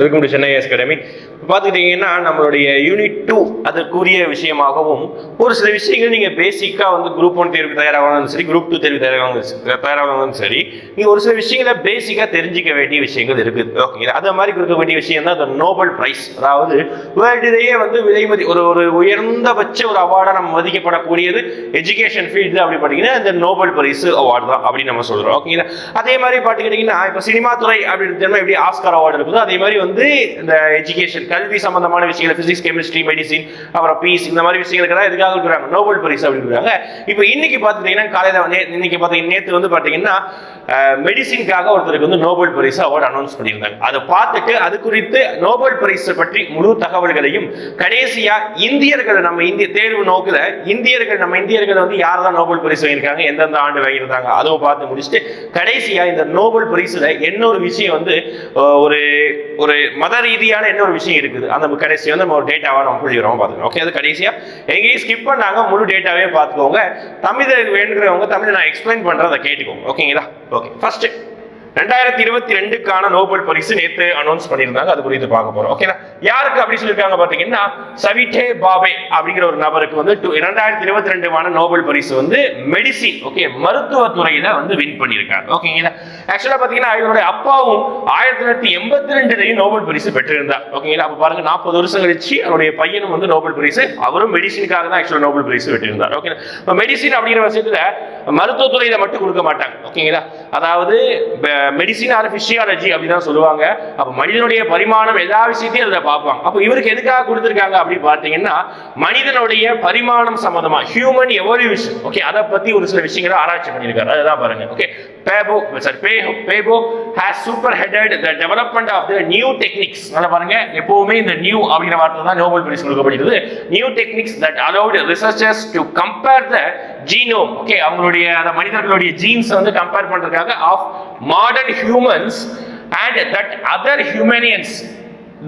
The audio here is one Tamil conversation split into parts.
Students welcome to Chennai S academy பார்த்துக்கிட்டிங்கன்னா நம்மளுடைய யூனிட் டூ அதற்குரிய விஷயமாகவும் ஒரு சில விஷயங்கள் நீங்கள் பேசிக்காக வந்து குரூப் ஒன் தேர்வு தயாராகணும் சரி குரூப் டூ தேர்வு தயாராக தயாராகணும் சரி நீங்கள் ஒரு சில விஷயங்களை பேசிக்காக தெரிஞ்சிக்க வேண்டிய விஷயங்கள் இருக்குது. ஓகேங்களா அதை மாதிரி கொடுக்க வேண்டிய விஷயம் தான் அந்த நோபல் பிரைஸ் அதாவது வேர்ல்டுலேயே வந்து விலைமதி ஒரு ஒரு உயர்ந்தபட்ச ஒரு அவார்டாக நம்ம மதிக்கப்படக்கூடியது எஜுகேஷன் ஃபீல்டு அப்படி பார்த்தீங்கன்னா இந்த நோபல் பிரைஸ் அவார்டு தான் அப்படின்னு நம்ம சொல்கிறோம் ஓகேங்களா அதே மாதிரி பார்த்துக்கிட்டிங்கன்னா இப்போ சினிமா துறை அப்படின்னு எப்படி ஆஸ்கார் அவார்டு இருக்குதோ அதே மாதிரி வந்து இந்த எஜுகேஷன் கல்வி சம்பந்தமான விஷயங்கள் பிசிக்ஸ் கெமிஸ்ட்ரி மெடிசின் அப்புறம் பீஸ் இந்த மாதிரி விஷயங்களுக்கு தான் எதுக்காக இருக்கிறாங்க நோபல் பரிசு அப்படிங்கிறாங்க இப்போ இன்னைக்கு பார்த்துட்டீங்கன்னா காலையில் வந்து இன்னைக்கு பார்த்தீங்கன்னா நேற்று வந்து பார்த்தீங்கன்னா மெடிசின்காக ஒருத்தருக்கு வந்து நோபல் பரிசு அவார்டு அனௌன்ஸ் பண்ணியிருந்தாங்க. அதை பார்த்துட்டு அது குறித்து நோபல் பரிசு பற்றி முழு தகவல்களையும் கடைசியா இந்தியர்கள் நம்ம இந்திய தேர்வு நோக்கில் இந்தியர்கள் நம்ம இந்தியர்கள் வந்து யார் தான் நோபல் பரிசு வாங்கியிருக்காங்க எந்தெந்த ஆண்டு வாங்கியிருந்தாங்க அதுவும் பார்த்து முடிச்சுட்டு கடைசியா இந்த நோபல் பரிசுல என்ன ஒரு விஷயம் வந்து ஒரு ஒரு மத ரீதியான என்ன ஒரு விஷயம் இருக்குது. அந்த கடைசியா வந்து நம்ம ஒரு டேட்டாவா நம்ம புரிஞ்சுக்கிறோம் பார்த்துக்கோங்க. ஓகே அது கடைசியாக எங்கேயும் ஸ்கிப் பண்ணாங்க முழு டேட்டாவே பார்த்துக்கோங்க. தமிழ் வேணுங்கிறவங்க தமிழ் நான் எக்ஸ்பிளைன் பண்ணுறதை கேட்டுக்கோங்க. ஓகேங்களா ஓகே ஃபர்ஸ்ட் ரெண்டாயிரத்தி இருபத்தி ரெண்டுக்கான நோபல் பரிசு நேத்து அனௌன்ஸ் பண்ணியிருந்தாங்க. அது குறித்து பார்க்க போறோம். ஓகேனா யாருக்கு அப்படி சொல்லியிருக்காங்க பாத்தீங்கன்னா சவிட்டே பாபே அப்படிங்கிற ஒரு நபருக்கு வந்து ரெண்டாயிரத்தி இருபத்தி ரெண்டுமான நோபல் பரிசு வந்து மெடிசின் ஓகே மருத்துவ துறையில வந்து வின் பண்ணியிருக்காங்க ஓகேங்களா ஆக்சுவலா பாத்தீங்கன்னா இவருடைய அப்பாவும் ஆயிரத்தி தொள்ளாயிரத்தி எண்பத்தி ரெண்டுலையும் நோபல் பரிசு பெற்றிருந்தார். ஓகேங்களா அப்ப பாருங்க நாற்பது வருஷம் கழிச்சு அவருடைய பையனும் வந்து நோபல் பரிசு அவரும் மெடிசினுக்காக தான் ஆக்சுவலா நோபல் பரிசு பெற்றிருந்தார். ஓகே இப்போ மெடிசின் அப்படிங்கிற விஷயத்துல மருத்துவத்துறையில மட்டும் கொடுக்க மாட்டாங்க. ஓகேங்களா அதாவது மெடிசின் ஆர் பிசியாலஜி அப்படின்னு தான் சொல்லுவாங்க. அப்போ மனிதனுடைய பரிமாணம் எல்லா விஷயத்தையும் அதில் பார்ப்பாங்க. அப்போ இவருக்கு எதுக்காக கொடுத்துருக்காங்க அப்படின்னு பார்த்தீங்கன்னா மனிதனுடைய பரிமாணம் சம்மந்தமாக ஹியூமன் எவல்யூஷன் ஓகே அதை பத்தி ஒரு சில விஷயங்களை ஆராய்ச்சி பண்ணியிருக்காரு. அதுதான் பாருங்க. Okay Paabo sorry Paabo Paabo has super headed the development of the new techniques நல்லா பாருங்க. எப்பவுமே இந்த நியூ அப்படிங்கிற வார்த்தை தான் நோபல் பிரைஸ் கொடுக்கப்படுகிறது. New techniques that allowed researchers to compare the genome okay அவங்களுடைய அந்த மனிதர்களுடைய ஜீன்ஸ் வந்து கம்பேர் பண்றதுக்காக of modern humans and that other hominins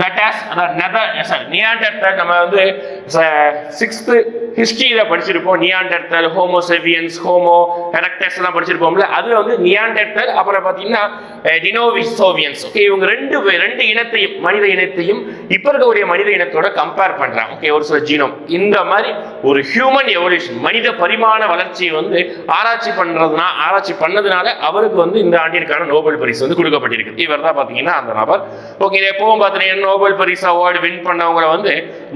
that as அதாவது நெதர் சாரி நியாண்டர்தல் நம்ம வந்து சிக்ஸ்த்து ஹிஸ்ட்ரியில் படிச்சிருப்போம். நியாண்டர்த்தல் ஹோமோசெவியன்ஸ் ஹோமோ எரக்டர்ஸ் எல்லாம் படிச்சிருப்போம்ல. அது வந்து நியாண்டர்த்தல் அப்புறம் பார்த்தீங்கன்னா டினோவிசோவியன்ஸ் ஓகே இவங்க ரெண்டு ரெண்டு இனத்தையும் மனித இனத்தையும் இப்போ இருக்கக்கூடிய மனித இனத்தோட கம்பேர் பண்ணுறாங்க ஓகே ஒரு சில ஜீனோம் இந்த மாதிரி ஒரு ஹியூமன் எவல்யூஷன் மனித பரிமாண வளர்ச்சியை வந்து ஆராய்ச்சி பண்ணுறதுனா ஆராய்ச்சி பண்ணதுனால அவருக்கு வந்து இந்த ஆண்டிற்கான நோபல் பரிசு வந்து கொடுக்கப்பட்டிருக்கு இவர் தான் பார்த்தீங்கன்னா அந்த நபர். ஓகே எப்பவும் பார்த்தீங்கன்னா நோபல் பரிசு அவார்டு வின் பண்ணவங்களை வந்து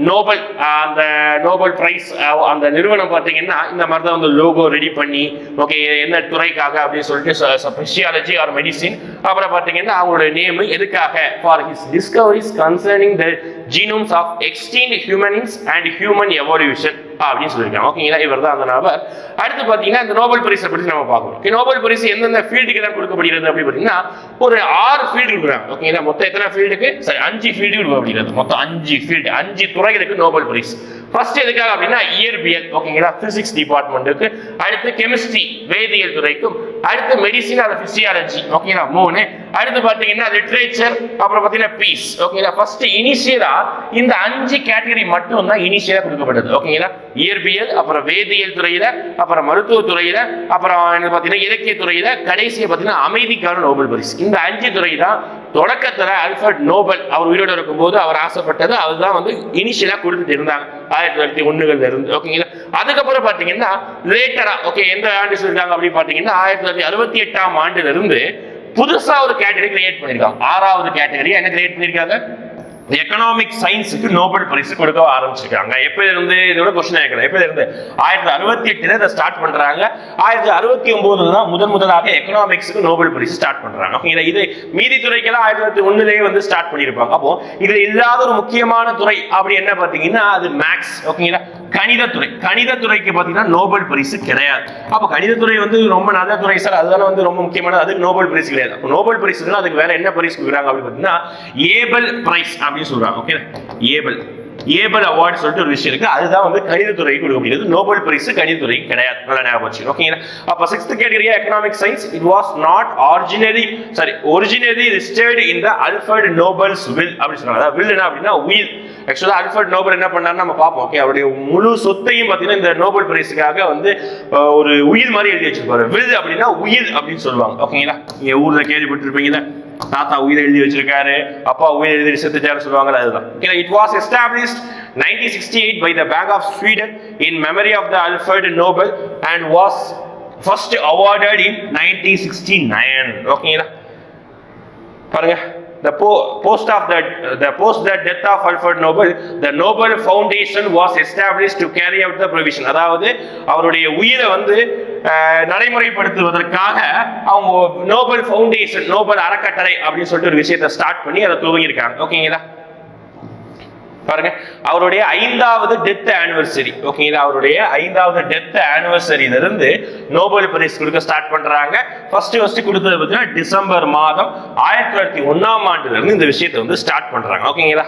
நோபல் அந்த நோபல் பிரைஸ் அந்த நிறுவனம் பார்த்தீங்கன்னா இந்த மாதிரி தான் வந்து லோகோ ரெடி பண்ணி ஓகே என்ன துறைக்காக அப்படின்னு சொல்லிட்டு ஸ்பெஷியாலஜி ஆர் மெடிசின் அப்புறம் பார்த்தீங்கன்னா அவங்களோட நேம் எதுக்காக? For his discoveries concerning the genomes of extinct hominins and human evolution அப்படின்னு சொல்லியிருக்காங்க. ஓகேங்களா இவர் தான் அந்த நபர். அடுத்து பார்த்தீங்கன்னா இந்த நோபல் பரிசை பற்றி நம்ம பார்க்கணும். நோபல் பரிசு எந்தெந்த ஃபீல்டுக்கு தான் கொடுக்கப்படுகிறது அப்படி பார்த்தீங்கன்னா ஒரு ஆறு ஃபீல்டு கொடுக்குறாங்க ஓகேங்களா மொத்தம் எத்தனை ஃபீல்டுக்கு சரி அஞ்சு ஃபீல்டு கொடுக்கப்படுகிறது மொத்தம் அஞ்சு ஃபீல்டு அஞ்சு துறைகளுக்கு நோபல் பரிசு ஃபர்ஸ்ட் எதுக்காக அப்படின்னா இயற்பியல். ஓகேங்களா பிசிக்ஸ் டிபார்ட்மெண்ட்டுக்கு அடுத்து கெமிஸ்ட்ரி வேதியியல் துறைக்கும். அடுத்து மெடிசின் அது பிசியாலஜி ஓகேங்களா மூணு. அடுத்து பார்த்தீங்கன்னா லிட்ரேச்சர் அப்புறம் பார்த்தீங்கன்னா பீஸ் ஓகேங்களா ஃபர்ஸ்ட் இனிஷியலா இந்த அஞ்சு கேட்டகரி மட்டும் தான் இனிஷியலா கொடுக்கப்பட்டது ஓகேங்களா இயற்பியல் அப்புறம் வேதியியல் துறையில அப்புறம் மருத்துவ துறையில அப்புறம் என்ன பார்த்தீங்கன்னா இலக்கிய துறையில கடைசியை பார்த்தீங்கன்னா அமைதிக்கான நோபல் பரிசு இந்த அஞ்சு துறை தான் தொடக்கத்தில் அல்ஃபர்ட் நோபல் அவர் உயிரோடு இருக்கும்போது அவர் ஆசைப்பட்டது. அதுதான் வந்து இனிஷியலா கொடுத்துட்டு இருந்தாங்க. ஆயிரத்தி தொள்ளாயிரத்தி ஒண்ணுகள்ல இருந்து. ஓகேங்களா அதுக்கப்புறம் பாத்தீங்கன்னா லேட்டராக ஓகே எந்த ஆண்டு சொல்லிருக்காங்க அப்படின்னு பாத்தீங்கன்னா ஆயிரத்தி தொள்ளாயிரத்தி அறுபத்தி எட்டாம் ஆண்டுல இருந்து புதுசா ஒரு கேட்டகரி கிரியேட் பண்ணிருக்காங்க. ஆறாவது கேட்டகரி என்ன கிரியேட் பண்ணிருக்காங்க? எக்கனாமிக் சயின்ஸுக்கு நோபல் பரிசு கொடுக்க ஆரம்பிச்சிருக்காங்க. எப்ப இருந்து இதோட கொஸ்டின் கேட்கல எப்ப இருந்து ஆயிரத்தி அறுபத்தி எட்டுல இதை ஸ்டார்ட் பண்றாங்க. ஆயிரத்தி அறுபத்தி ஒன்பதுல தான் முதன் முதலாக எக்கனாமிக்ஸுக்கு நோபல் பரிசு ஸ்டார்ட் பண்றாங்க. ஓகேங்களா இது மீதி துறைக்கெல்லாம் ஆயிரத்தி தொள்ளாயிரத்தி ஒண்ணுலயே வந்து ஸ்டார்ட் பண்ணியிருப்பாங்க. அப்போ இதுல இல்லாத ஒரு முக்கியமான துறை அப்படி என்ன பாத்தீங்கன்னா அது மேக்ஸ் ஓகேங்களா? கணிதத்துறை. கணிதத்துறைக்கு பார்த்தீங்கன்னா நோபல் பரிசு கிடையாது. அப்போ கணிதத்துறை வந்து ரொம்ப நல்ல துறை சார். அதுதானே வந்து ரொம்ப முக்கியமானது. அதுக்கு நோபல் பரிசு கிடையாது. அப்போ நோபல் பரிசுனா அதுக்கு வேற என்ன பரிசு கொடுக்குறாங்க அப்படின்னு பார்த்தீங்கன்னா ஏபல் பிரைஸ் அப்படின்னு சொல்றாங்க. Okay Abel. ஏபல் அவார்டு சொல்லிட்டு ஒரு விஷயம் இருக்கு. அதுதான் வந்து கணிதத்துறைக்கு முடியாது. நோபல் பரிசு கணிதத்துறைக்கு கிடையாது. நல்லா ஞாபகம் வச்சுக்கணும். ஓகேங்களா அப்போ sixth கேட்டகரியா economic science it was not originary sorry originally registered in the Alfred Nobel's will அப்படின்னு சொன்னாங்க அதாவது என்ன அப்படின்னா உயில் ஆக்சுவலாக அல்ஃபர்ட் நோபல் என்ன பண்ணார்னு நம்ம பார்ப்போம் ஓகே அவருடைய முழு சொத்தையும் பார்த்தீங்கன்னா இந்த நோபல் பிரைஸுக்காக வந்து ஒரு உயிர் மாதிரி எழுதி வச்சிருப்பாரு. விருது அப்படின்னா உயிர் அப்படின்னு சொல்லுவாங்க ஓகேங்களா நீங்கள் ஊரில் கேள்விப்பட்டிருப்பீங்களா தாத்தா உயிரை எழுதி வச்சிருக்காரு அப்பா உயிரை எழுதி செத்துட்டாரு சொல்லுவாங்கல்ல அதுதான். Okay it was established 1968 by the Bank of Sweden in memory of the Alfred Nobel and was first awarded in 1969 ஓகேங்களா பாருங்க. The po- post of the the post the death of Alfred Nobel the Nobel Foundation was established to carry out the provision. அதாவது அவருடைய உயிரை வந்து நடைமுறைப்படுத்துவதற்காக அவங்க நோபல் ஃபவுண்டேஷன் நோபல் அறக்கட்டளை அப்படின்னு சொல்லிட்டு ஒரு விஷயத்தை ஸ்டார்ட் பண்ணி அதை துவங்கியிருக்காங்க. ஓகேங்களா பாருங்க. அவருடைய ஐந்தாவது டெத் ஆனிவர்சரி ஓகேங்களா அவருடைய ஐந்தாவது டெத் ஆனிவர்சரியில இருந்து நோபல் பரிசு கொடுக்க ஸ்டார்ட் பண்றாங்க. ஃபர்ஸ்ட் ஃபர்ஸ்ட் கொடுத்தது பார்த்தீங்கன்னா டிசம்பர் மாதம் ஆயிரத்தி தொள்ளாயிரத்தி ஒன்னாம் ஆண்டுல இருந்து இந்த விஷயத்தை வந்து ஸ்டார்ட் பண்றாங்க. ஓகேங்களா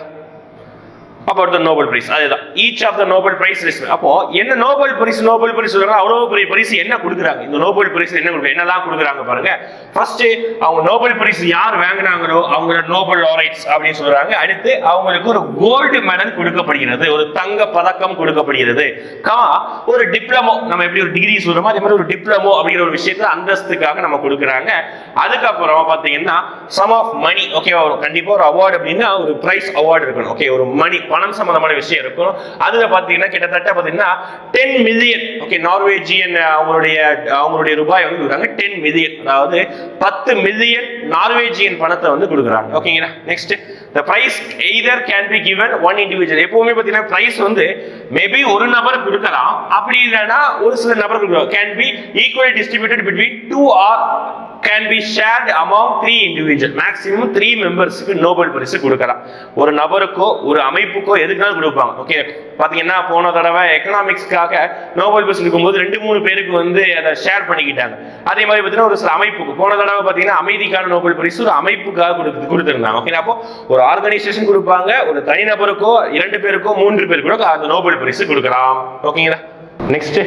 அபவுட் த நோபல் பிரைஸ் அதுதான். Each of the Nobel prize அப்போ என்ன நோபல் பரிசு நோபல் பிரைஸ் சொல்றாங்க? அவ்வளோ பெரிய பிரைஸ் என்ன கொடுக்குறாங்க? இந்த நோபல் பிரைஸ் என்ன கொடுக்க என்னெல்லாம் கொடுக்குறாங்க பாருங்க. ஃபர்ஸ்ட் அவங்க நோபல் பிரைஸ் யார் வாங்கினாங்களோ அவங்களோட நோபல் லாரைட்ஸ் அப்படின்னு சொல்றாங்க. அடுத்து அவங்களுக்கு ஒரு கோல்டு மெடல் கொடுக்கப்படுகிறது. ஒரு தங்க பதக்கம் கொடுக்கப்படுகிறது. கா ஒரு டிப்ளமோ நம்ம எப்படி ஒரு டிகிரி சொல்றோமோ அதே மாதிரி ஒரு டிப்ளமோ அப்படிங்கிற ஒரு விஷயத்துல அந்தஸ்துக்காக நம்ம கொடுக்குறாங்க. அதுக்கப்புறம் பார்த்தீங்கன்னா சம் ஆஃப் மணி ஓகேவா ஒரு கண்டிப்பா ஒரு அவார்டு அப்படின்னா ஒரு பிரைஸ் அவார்டு இருக்கணும். ஓகே ஒரு மணி பணம் சம்பந்தமான விஷயம் இருக்கும். அதுல பாத்தீங்கன்னா கிட்டத்தட்ட பாத்தீங்கன்னா டென் மில்லியன் ஓகே நார்வேஜியன் அவங்களுடைய அவங்களுடைய ரூபாய் வந்து கொடுக்குறாங்க. டென் மில்லியன் அதாவது பத்து மில்லியன் நார்வேஜியன் பணத்தை வந்து கொடுக்குறாங்க. ஓகேங்களா next the prize either can be given one individual எப்பவுமே பார்த்தீங்கன்னா பிரைஸ் வந்து மேபி ஒரு நபர் கொடுக்கலாம். அப்படி இல்லைன்னா ஒரு சில நபர் கொடுக்கலாம். Can be equally distributed between two or can be shared among three individual maximum three மெம்பர்ஸுக்கு Nobel பரிசு கொடுக்கலாம். ஒரு நபருக்கோ ஒரு அமைப்புக்கோ எதுக்குனாலும் கொடுப்பாங்க? ஓகே பார்த்தீங்கன்னா போன தடவை எக்கனாமிக்ஸ்க்காக நோபல் பரிசு கொடுக்கும்போது ரெண்டு மூணு பேருக்கு வந்து அதை ஷேர் பண்ணிக்கிட்டாங்க. அதே மாதிரி பார்த்தீங்கன்னா ஒரு சில அமைப்புக்கு. போன தடவை பார்த்தீங்கன்னா அமைதிக்கான நோபல் பரிசு ஒரு அமைப்புக்காக கொடுத்து கொடுத்துருந்தாங்க. ஓகே அப்போ ஒரு ஆர்கனைசேஷன் கொடுப்பாங்க ஒரு தனிநபருக்கோ இரண்டு பேருக்கோ மூன்று பேருக்கோ அந்த நோபல் பரிசு கொடுக்கலாம். ஓகேங்களா next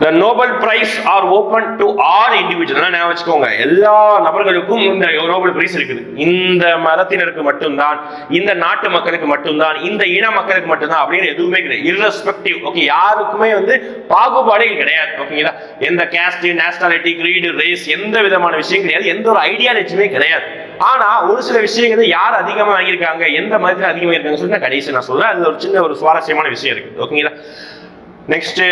The Nobel Prize are open to all individuals. நான் வச்சுக்கோங்க. எல்லா நபர்களுக்கும் இந்த நோபல் பிரைஸ் இருக்குது. இந்த மதத்தினருக்கு மட்டும்தான் இந்த நாட்டு மக்களுக்கு மட்டும்தான் இந்த இன மக்களுக்கு மட்டும்தான் அப்படின்னு எதுவுமே கிடையாது. Irrespective. ஓகே யாருக்குமே வந்து பாகுபாடே கிடையாது. ஓகேங்களா எந்த கேஸ்ட் நேஷனாலிட்டி கிரீடு ரேஸ் எந்த விதமான விஷயம் கிடையாது. எந்த ஒரு ஐடியாலஜியுமே கிடையாது. ஆனா ஒரு சில விஷயங்கள் யார் அதிகமா வாங்கியிருக்காங்க? எந்த மதத்தில் அதிகமாக இருக்காங்க சொல்லி நான் கடைசி நான் சொல்றேன். அது ஒரு சின்ன ஒரு சுவாரஸ்யமான விஷயம் இருக்கு. ஓகேங்களா நெக்ஸ்ட்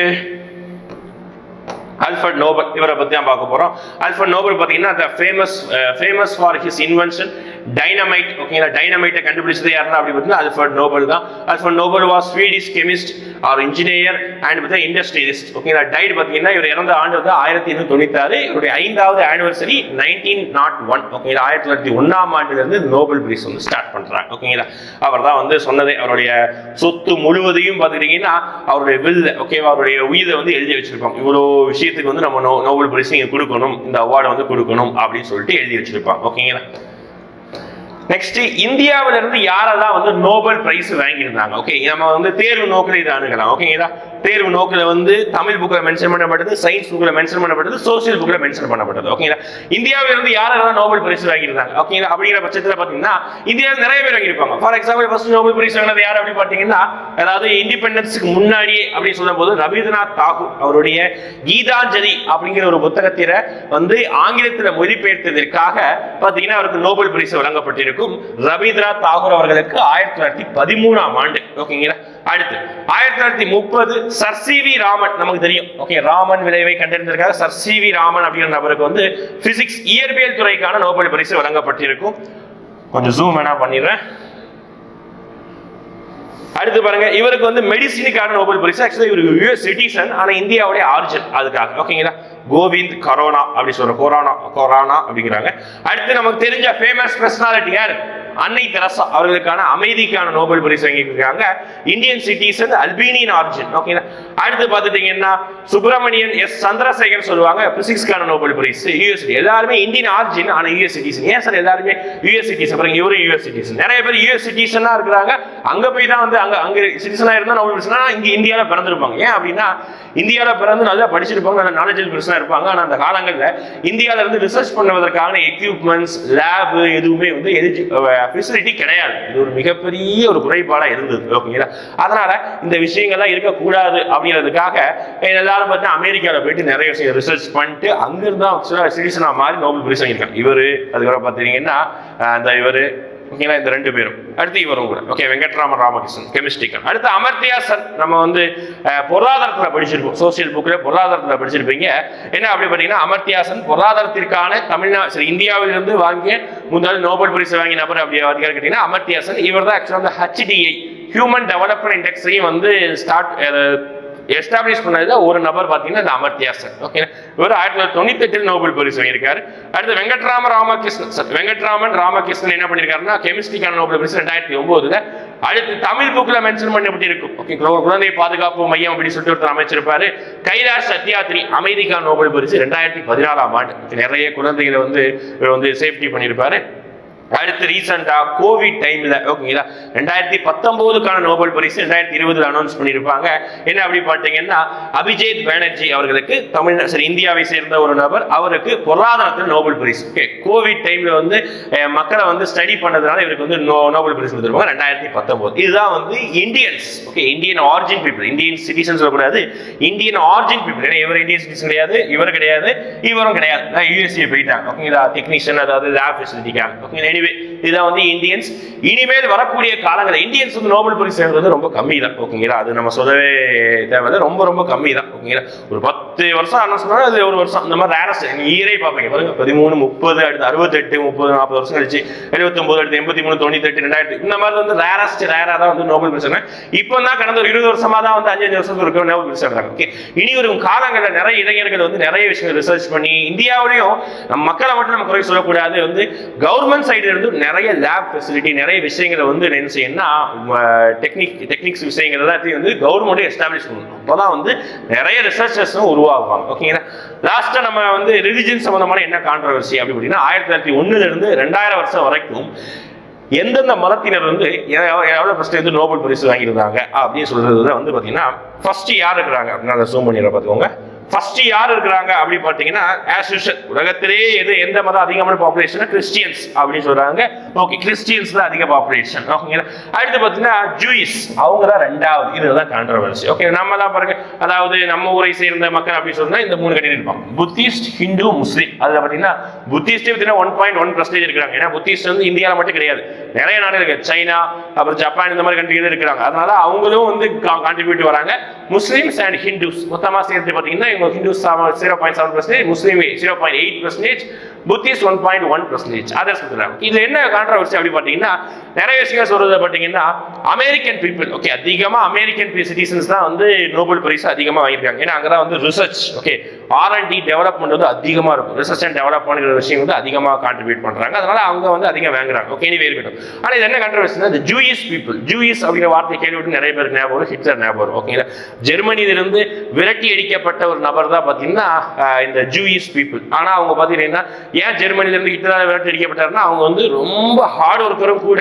அல்ஃபர்ட் நோபல் இவரை பத்தி தான் பார்க்க போறோம். அல்ஃபர்ட் நோபல் பாத்தீங்கன்னா the famous famous for his invention dynamite ஓகேங்களா டைனமைட்டை கண்டுபிடிச்சது யாருன்னா அப்படி பார்த்தீங்கன்னா அல்ஃபர்ட் நோபல் தான். Alfred Nobel was Swedish chemist or engineer and பார்த்தீங்கன்னா இண்டஸ்ட்ரியலிஸ்ட் ஓகேங்களா டைட் பார்த்தீங்கன்னா இவர் இறந்த ஆண்டு வந்து ஆயிரத்தி எண்ணூற்றி தொண்ணூத்தாறு. இவருடைய ஐந்தாவது ஆனிவர்சரி நைன்டீன் நாட் ஒன் ஓகேங்களா ஆயிரத்தி தொள்ளாயிரத்தி ஒன்றாம் ஆண்டுலேருந்து நோபல் பிரைஸ் வந்து ஸ்டார்ட் பண்ணுறாங்க ஓகேங்களா அவர் தான் வந்து சொன்னதே அவருடைய சொத்து முழுவதையும் பார்த்துக்கிட்டிங்கன்னா அவருடைய வில் ஓகேவா அவருடைய உயிரை வந்து எழுதி வச்சிருப்பாங்க. இவ்வளோ விஷயத்துக்கு வந்து நம்ம நோ நோபல் பிரைஸ் நீங்கள் கொடுக்கணும் இந்த அவார்டை வந்து கொடுக்கணும் அப்படின்னு சொல்லிட்டு எழுதி வச்சிருப்பாங்க ஓகேங்களா நெக்ஸ்ட் இந்தியாவில இருந்து யாரெல்லாம் வந்து நோபல் பிரைஸ் வாங்கியிருந்தாங்க? ஓகே நம்ம வந்து தேர்வு நோக்கில் இதை அணுகலாம். ஓகேங்களா தேர்வு நோக்கில் வந்து தமிழ் புக்கில் மென்ஷன் பண்ணப்பட்டது சயின்ஸ் புக்கில் மென்ஷன் பண்ணப்பட்டது சோசியல் புக்கில் மென்ஷன் பண்ணப்பட்டது. ஓகேங்களா இந்தியாவில இருந்து யாரெல்லாம் நோபல் பிரைஸ் வாங்கியிருந்தாங்க? ஓகேங்களா அப்படிங்கிற பட்சத்தில் பார்த்தீங்கன்னா இந்தியாவில் நிறைய பேர் வாங்கியிருப்பாங்க. For example first Nobel prize வாங்கினது யார் அப்படி பார்த்தீங்கன்னா அதாவது இண்டிபெண்டன்ஸுக்கு முன்னாடியே அப்படின்னு சொல்லும்போது ரவீந்திரநாத் தாகூர் அவருடைய கீதாஞ்சலி அப்படிங்கிற ஒரு புத்தகத்தில வந்து ஆங்கிலத்தில் மொழிபெயர்த்ததற்காக பார்த்தீங்கன்னா அவருக்கு நோபல் பிரைஸ் வழங்கப்பட்டிருக்கும் இருக்கும் ரவீந்திரநாத் தாகூர் அவர்களுக்கு ஆயிரத்தி தொள்ளாயிரத்தி பதிமூணாம் ஆண்டு. ஓகேங்களா அடுத்து. ஆயிரத்தி தொள்ளாயிரத்தி முப்பது சர் சி வி ராமன் நமக்கு தெரியும். ஓகே ராமன் விளைவை கண்டறிந்திருக்காங்க சர் சி வி ராமன் அப்படிங்கிற நபருக்கு வந்து பிசிக்ஸ் இயற்பியல் துறைக்கான நோபல் பரிசு வழங்கப்பட்டிருக்கும். கொஞ்சம் ஜூம் வேணா பண்ணிடுறேன். அடுத்து பாருங்க இவருக்கு வந்து மெடிசினுக்கான நோபல் பரிசு. ஆக்சுவலி இவர் யூஎஸ் சிட்டிசன் ஆனா இந்தியாவுடைய ஆரிஜின் அதுக்காக. ஓகேங்களா கோவிந்த் கரோனா அப்படி சொல்ற கொரோனா கொரோனா அப்படிங்கிறாங்க. அடுத்து நமக்கு தெரிஞ்ச ஃபேமஸ் பர்சனாலிட்டி யார்? அன்னை தெரசா அவர்களுக்கான அமைதிக்கான நோபல் பரிசு வாங்கியிருக்காங்க. இந்தியன் சிட்டிசன் அல்பீனியன் ஆரிஜின் ஓகேங்களா அடுத்து பார்த்துட்டீங்கன்னா சுப்பிரமணியன் எஸ். சந்திரசேகர் சொல்லுவாங்க பிசிக்ஸ்க்கான நோபல் பரிசு யூஎஸ் எல்லாருமே இந்தியன் ஆர்ஜின் ஆனா யூஎஸ் சிட்டிசன் ஏன் சார் எல்லாருமே யூஎஸ் சிட்டிசன் பாருங்க இவரும் யூஎஸ் சிட்டிசன் நிறைய பேர் யூஎஸ் சிட்டிசனா இருக்கிறாங்க. அங்க போய் தான் வந்து அங்க அங்க சிட்டிசனா இருந்தா நோபல் பரிசுனா இங்க இந்தியாவில் பிறந்திருப்பாங்க. ஏன் அப்படின்னா இந்தியாவில் பிறந்து நல்லா படிச்சிருப்பாங்க நல்ல நாலேஜ் பெருசாக இருப்பாங்க. ஆனால் அந்த காலங்களில் இந்தியால இருந்து ரிசர்ச் பண்ணுவதற்கான எக்யூப்மெண்ட்ஸ் லேப் எதுவுமே வந்து எலிஜி ஃபெசிலிட்டி கிடையாது. இது ஒரு மிகப்பெரிய ஒரு குறைபாடாக இருந்தது. ஓகேங்களா அதனால இந்த விஷயங்கள்லாம் இருக்கக்கூடாது அப்படின்னு அப்படிங்கிறதுக்காக எல்லாரும் பார்த்தீங்கன்னா அமெரிக்காவில் போயிட்டு நிறைய விஷயம் ரிசர்ச் பண்ணிட்டு அங்கிருந்து தான் சிட்டிசனா மாதிரி நோபல் பரிசு வாங்கியிருக்காங்க இவர் அதுக்கப்புறம் பார்த்தீங்கன்னா அந்த இவர் ஓகேங்களா இந்த ரெண்டு பேரும். அடுத்து இவரும் கூட. ஓகே வெங்கட்ராமன் ராமகிருஷ்ணன் கெமிஸ்ட்ரிக்கல் அடுத்து அமர்த்தியா சன் நம்ம வந்து பொருளாதாரத்தில் படிச்சிருப்போம். சோசியல் புக்கில் பொருளாதாரத்தில் படிச்சிருப்பீங்க. என்ன அப்படி பார்த்தீங்கன்னா அமர்த்தியாசன் பொருளாதாரத்திற்கான தமிழ்நா சரி இந்தியாவிலிருந்து வாங்கிய முதல் நோபல் பரிசு வாங்கிய நபர் அப்படி யார் கேட்டீங்கன்னா அமர்த்தியாசன் இவர் தான் ஆக்சுவலாக அந்த ஹெச்டிஐ ஹியூமன் டெவலப்மெண்ட் இண்டெக்ஸையும் வந்து ஸ்டார்ட் எஸ்டாப்ளிஷ் பண்ணதுல ஒரு நபர் பார்த்தீங்கன்னா இந்த அமர்த்தியாசன் ஓகே இவர் ஆயிரத்தி தொள்ளாயிரத்தி தொண்ணூத்தி எட்டில் நோபல் பரிசு வாங்கியிருக்காரு. அடுத்து வெங்கட்ராம ராமகிருஷ்ணன் சார் வெங்கட்ராமன் ராமகிருஷ்ணன் என்ன பண்ணியிருக்காருன்னா கெமிஸ்ட்ரிக்கான நோபல் பரிசு ரெண்டாயிரத்தி ஒன்பதுல அடுத்து தமிழ் புக்கில் மென்ஷன் பண்ணப்பட்டு இருக்கும் ஓகே குழந்தை பாதுகாப்பு மையம் அப்படின்னு சொல்லிட்டு ஒருத்தர் அமைச்சிருப்பாரு. கைலாஷ் சத்யாத்ரி அமைதிக்கான நோபல் பரிசு ரெண்டாயிரத்தி பதினாலாம் ஆண்டு. நிறைய குழந்தைகளை வந்து இவர் வந்து சேஃப்டி பண்ணியிருப்பாரு. அடுத்து ரீசெண்டா கோவிட் டைம்ல ஓகேங்களா ரெண்டாயிரத்தி பத்தொன்பதுக்கான நோபல் பரிசு ரெண்டாயிரத்தி இருபதுல அனௌன்ஸ் பண்ணியிருப்பாங்க என்ன அப்படி பார்த்தீங்கன்னா அபிஜித் பானர்ஜி அவர்களுக்கு தமிழ் சரி இந்தியாவை சேர்ந்த ஒரு நபர் அவருக்கு பொருளாதாரத்தில் நோபல் பரிசு. ஓகே கோவிட் டைம்ல வந்து மக்களை வந்து ஸ்டடி பண்ணதுனால இவருக்கு வந்து நோ நோபல் பரிசு கொடுத்துருப்பாங்க ரெண்டாயிரத்தி பத்தொன்பது இதுதான் வந்து Indians okay Indian origin people Indian citizen சொல்லக்கூடாது இந்தியன் ஆரிஜின் பீப்புள் ஏன்னா இவர் இந்தியன் சிட்டிசன் கிடையாது இவர் கிடையாது இவரும் கிடையாது. யூஎஸ்ஏ போயிட்டாங்க ஓகேங்களா டெக்னீஷியன் அதாவது லேப் ஃபெசிலிட்டிக்காக ஓகே இதுவே. இதுதான் வந்து இந்தியன்ஸ். இனிமேல் வரக்கூடிய காலங்களில் இந்தியன்ஸ் வந்து நோபல் பரிசு வந்து ரொம்ப கம்மி தான் ஓகேங்களா? அது நம்ம சொல்லவே தேவை ரொம்ப ரொம்ப கம்மி தான் ஓகேங்களா? ஒரு பத்து வருஷம் என்ன சொன்னாலும் அது ஒரு வருஷம். இந்த மாதிரி ரேரஸ்ட் ஈரே பார்ப்பீங்க. பாருங்க பதிமூணு முப்பது அடுத்து அறுபத்தெட்டு முப்பது நாற்பது வருஷம் கழிச்சு எழுபத்தொம்பது அடுத்து எண்பத்தி மூணு தொண்ணூத்தெட்டு ரெண்டாயிரத்தி இந்த மாதிரி வந்து ரேரஸ்ட் ரேராக தான் வந்து நோபல் பிரச்சனை இப்போ தான் கடந்த ஒரு இருபது வருஷமா தான் வந்து அஞ்சு அஞ்சு வருஷத்துக்கு இருக்க நோபல் பிரச்சனை ஓகே இனி வரும் காலங்களில் நிறைய இளைஞர்கள் வந்து நிறைய விஷயங்கள் ரிசர்ச் பண்ணி இந்தியாவிலையும் நம்ம மக்களை மட்டும் நம்ம குறை சொல்லக்கூடாது. வந்து கவர்மெண்ட் சைடுல இருந்து நிறைய லேப் ஃபெசிலிட்டி நிறைய விஷயங்களை வந்து என்ன செய்யணும்னா டெக்னிக் டெக்னிக்ஸ் விஷயங்கள் எல்லாத்தையும் வந்து கவர்மெண்ட்டே எஸ்டாப்ளிஷ் பண்ணணும். அப்போதான் வந்து நிறைய ரிசர்ச்சர்ஸும் உருவாகுவாங்க. ஓகேங்களா லாஸ்ட்டாக நம்ம வந்து ரிலிஜன் சம்மந்தமான என்ன கான்ட்ரவர்சி அப்படி அப்படின்னா ஆயிரத்தி தொள்ளாயிரத்தி ஒன்றுலேருந்து இருந்து ரெண்டாயிரம் வருஷம் வரைக்கும் எந்தெந்த மதத்தினர் வந்து எவ்வளோ ஃபஸ்ட்டு வந்து நோபல் பரிசு வாங்கியிருந்தாங்க அப்படின்னு சொல்கிறது வந்து பார்த்தீங்கன்னா ஃபஸ்ட்டு யார் இருக்கிறாங்க அப்படின்னு அதை சூம் பண்ணிடுற பார்த்துக்கோங்க. ஃபர்ஸ்ட் யார் இருக்கிறாங்க அப்படி பார்த்தீங்கன்னா ஆஸ் யூஷுவல் உலகத்திலே எது எந்த மதம் அதிகமான பாப்புலேஷன் கிறிஸ்டியன்ஸ் அப்படின்னு சொல்றாங்க. ஓகே கிறிஸ்டியன்ஸ் தான் அதிக பாப்புலேஷன் ஓகேங்களா அடுத்து பார்த்தீங்கன்னா ஜூயிஸ் அவங்க தான் ரெண்டாவது. இதுதான் கான்ட்ரவர்சி ஓகே நம்ம தான் பாருங்க அதாவது நம்ம ஊரை சேர்ந்த மக்கள் அப்படின்னு சொன்னா இந்த மூணு கட்டி இருப்பாங்க. புத்திஸ்ட் ஹிந்து முஸ்லீம் அதில் பார்த்தீங்கன்னா புத்திஸ்ட் பார்த்தீங்கன்னா ஒன் பாயிண்ட் ஒன் பர்சன்டேஜ் இருக்கிறாங்க. ஏன்னா புத்திஸ்ட் வந்து இந்தியாவில் மட்டும் கிடையாது. நிறைய நாடு இருக்கு. சைனா அப்புறம் ஜப்பான் இந்த மாதிரி கண்ட்ரிகள் இருக்கிறாங்க. அதனால அவங்களும் வந்து கான்ட்ரிபியூட் வராங்க. முஸ்லீம்ஸ் அண்ட் ஹிந்துஸ் மொத்தமா சேர்த்து பார்த்தீங்கன்னா Hindus zero point seven percentage Muslim zero point eight percentage Buddhist one point one percentage அதை சொல்கிறாங்க இது என்ன கான்ட்ரவர்சி அப்படி பார்த்தீங்கன்னா நிறைய விஷயங்கள் சொல்கிறது பார்த்தீங்கன்னா அமெரிக்கன் பீப்புள் ஓகே அதிகமா அமெரிக்கன் சிட்டிசன்ஸ் தான் வந்து நோபல் பரிசு அதிகமா வாங்கியிருக்காங்க. ஏன்னா அங்கதான் வந்து ரிசர்ச் ஓகே ஆர் டெவலப்மெண்ட் வந்து அதிகமாக இருக்கும். ரிசர்ச் அண்ட் டெவலப்மெண்ட் விஷயம் வந்து அதிகமாக கான்ட்ரிபியூட் பண்ணுறாங்க அதனால அவங்க வந்து அதிகம் வாங்குறாங்க. ஓகே நீ இருக்கட்டும். ஆனால் இது என்ன கண்ட்ரவர்சினா இந்த ஜூயிஸ் பீப்புள் ஜூயிஸ் அப்படிங்கிற வார்த்தை கேள்விப்பட்டு நிறைய பேருக்கு ஞாபகம் வரும் ஹிட்லர் ஞாபகம் வரும். ஓகேங்களா ஜெர்மனியிலிருந்து விரட்டி அடிக்கப்பட்ட ஒரு நபர் தான் பார்த்தீங்கன்னா இந்த ஜூயிஸ் பீப்புள் ஆனால் அவங்க பார்த்தீங்கன்னா ஏன் ஜெர்மனியிலிருந்து ஹிட்லர் விரட்டி அடிக்கப்பட்டாருன்னா அவங்க வந்து ரொம்ப ஹார்ட் ஒர்க்கரும் கூட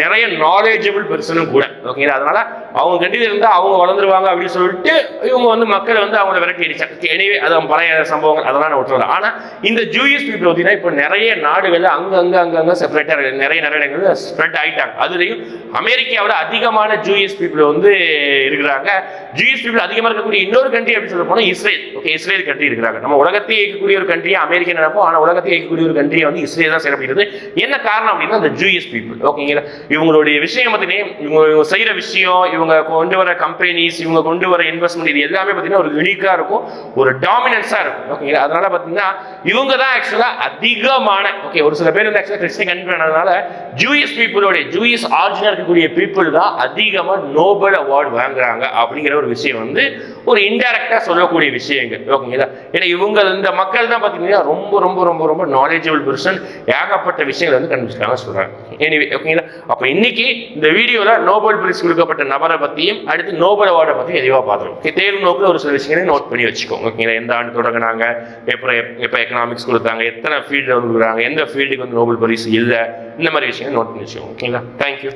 நிறைய நாலேஜபிள் பர்சனும் கூட. ஓகேங்களா அதனால அவங்க கண்டிப்பாக இருந்தால் அவங்க வளர்ந்துருவாங்க அப்படின்னு சொல்லிட்டு இவங்க வந்து மக்களை வந்து அவங்கள விரட்டி அடிச்சாங்க. எனவே அதை பழைய சம்பவங்கள் அதெல்லாம் நான் விட்டுறல இந்த ஜூயிஸ் பீப்புள் பார்த்தீங்கன்னா இப்போ நிறைய நாடுகளில் அங்க அங்க அங்கே அங்க செப்பரேட்டாக நிறைய நிறைய இடங்கள் ஸ்ப்ரெட் ஆயிட்டாங்க. அதுலேயும் அமெரிக்காவில் அதிகமான ஜூயிஸ் பீப்புள் வந்து இருக்கிறாங்க. ஜூயிஸ் பீப்புள் அதிகமாக இருக்கக்கூடிய இன்னொரு கண்ட்ரி அப்படின்னு சொல்ல போனால் இஸ்ரேல். ஓகே இஸ்ரேல் கண்ட்ரி இருக்கிறாங்க. நம்ம உலகத்தை இயக்கக்கூடிய ஒரு கண்ட்ரியை அமெரிக்கா நினைப்போம்? ஆனால் உலகத்தை இயக்கக்கூடிய ஒரு கண்ட்ரியை வந்து இஸ்ரேல் தான் செயல்படுகிறது. என்ன காரணம் அப்படின்னா அந்த ஜூயிஸ் பீப்புள் ஓகேங்களா இவங்களுடைய விஷயம் பார்த்தீங்கன்னா இவங்க இவங்க விஷயம் இவங்க கொண்டு வர கம்பெனிஸ் இவங்க கொண்டு வர இன்வெஸ்ட்மெண்ட் இது எல்லாமே பார்த்தீங்கன்னா ஒரு யூனிக்காக இருக்கும். ஒரு டாமினன்ஸாக இருக்கும். ஓகேங்களா அதனால பார்த்தீங்கன்னா இவங்க தான் ஆக்சுவலா அதிகமான ஓகே ஒரு சில பேர் வந்து ஆக்சுவலா கிறிஸ்டின் கண்ட்ரி ஆனதுனால ஜூயிஸ் பீப்புளோட ஜூயிஸ் ஆரிஜினல் இருக்கக்கூடிய பீப்புள் தான் அதிகமா நோபல் அவார்டு வாங்குறாங்க அப்படிங்கிற ஒரு விஷயம் வந்து ஒரு இன்டெரக்டாக சொல்லக்கூடிய விஷயங்கள். ஓகேங்களா ஏன்னா இவங்க இந்த மக்கள் தான் பார்த்தீங்கன்னா ரொம்ப ரொம்ப ரொம்ப ரொம்ப நாலேஜபிள் பர்சன் ஏகப்பட்ட விஷயங்கள் வந்து கண்டுபிடிச்சிருக்காங்க சொல்கிறாங்க எனிவே ஓகேங்களா அப்போ இன்னைக்கு இந்த வீடியோவில் நோபல் பிரைஸ் கொடுக்கப்பட்ட நபரை பற்றியும் அடுத்து நோபல் அவார்டை பற்றியும் தெளிவாக பார்த்துருவோம் தேர்வு நோக்கில் ஒரு சில விஷயங்களை நோட் பண்ணி வச்சுக்கோங்க. ஓகேங்களா எந்த ஆண்டு தொடங்கினாங்க? எப்போ எப்போ எக்கனாமிக்ஸ் கொடுத்தாங்க? எத்தனை ஃபீல்டு கொடுக்குறாங்க? எந்த ஃபீல்டுக்கு வந்து நோபல் பரிசு இல்லை? இந்த மாதிரி விஷயங்களை நோட் பண்ணி வச்சுக்கோங்க. ஓகேங்களா தேங்க்யூ